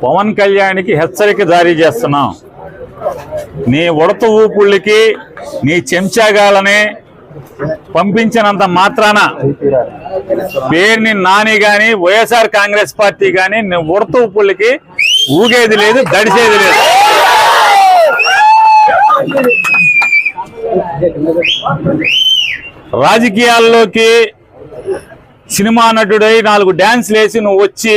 పవన్ కళ్యాణ్కి హెచ్చరిక జారీ చేస్తున్నాం. నీ ఉడత ఊపుళ్ళకి నీ చెంచాగాలని పంపించినంత మాత్రాన పేరుని నాని కానీ వైఎస్ఆర్ కాంగ్రెస్ పార్టీ కానీ నీ ఉడత ఊపుళ్ళకి ఊగేది లేదు దడిసేది లేదు. రాజకీయాల్లోకి సినిమా నటుడై నాలుగు డ్యాన్స్లు వేసి నువ్వు వచ్చి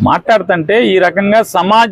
మాట్లాడుతుంటే ఈ రకంగా సమాజ